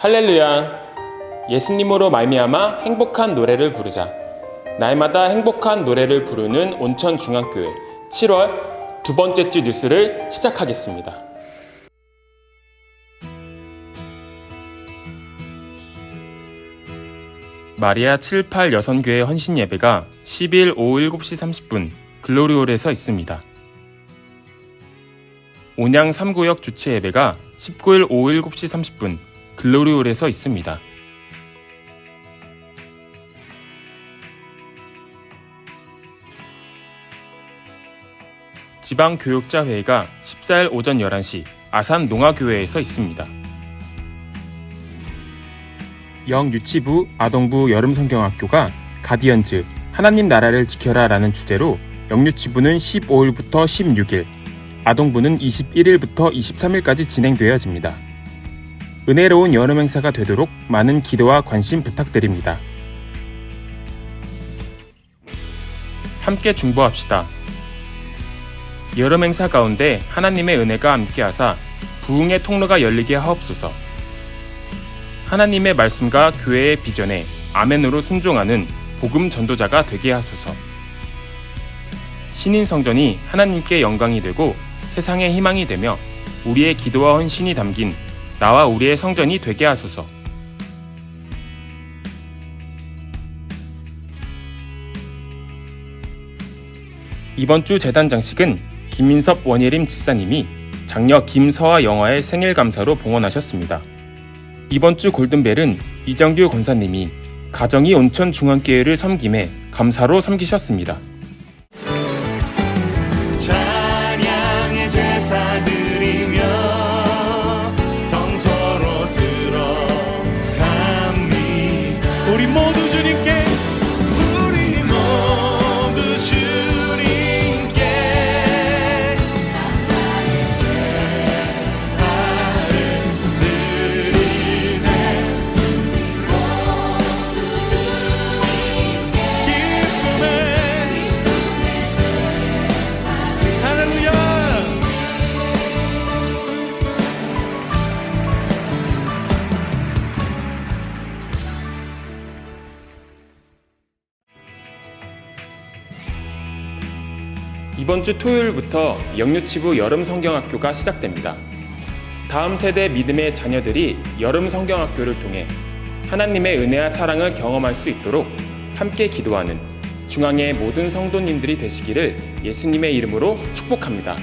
할렐루야. 예수님으로 말미암아 행복한 노래를 부르자. 날마다 행복한 노래를 부르는 온천 중앙교회 7월 두 번째 주 뉴스를 시작하겠습니다. 마리아 78 여선교회 헌신 예배가 10일 오후 7시 30분 글로리홀에서 있습니다. 온양 3구역 주최 예배가 19일 오후 7시 30분 글로리홀에서 있습니다. 지방교육자회의가 14일 오전 11시 아산 농아교회에서 있습니다. 영유치부 아동부 여름성경학교가 가디언즈 하나님 나라를 지켜라 라는 주제로 영유치부는 15일부터 16일, 아동부는 21일부터 23일까지 진행되어집니다. 은혜로운 여름 행사가 되도록 많은 기도와 관심 부탁드립니다. 함께 중보합시다. 여름 행사 가운데 하나님의 은혜가 함께하사 부흥의 통로가 열리게 하옵소서. 하나님의 말씀과 교회의 비전에 아멘으로 순종하는 복음 전도자가 되게 하소서. 신인 성전이 하나님께 영광이 되고 세상의 희망이 되며 우리의 기도와 헌신이 담긴 나와 우리의 성전이 되게 하소서. 이번 주 재단 장식은 김민섭 원예림 집사님이 장녀 김서아 영화의 생일 감사로 봉헌하셨습니다. 이번 주 골든벨은 이정규 권사님이 가정이 온천 중앙교회를 섬김에 감사로 섬기셨습니다. 우리 모두 주님께 이번 주 토요일부터 영유치부 여름 성경학교가 시작됩니다. 다음 세대 믿음의 자녀들이 여름 성경학교를 통해 하나님의 은혜와 사랑을 경험할 수 있도록 함께 기도하는 중앙의 모든 성도님들이 되시기를 예수님의 이름으로 축복합니다.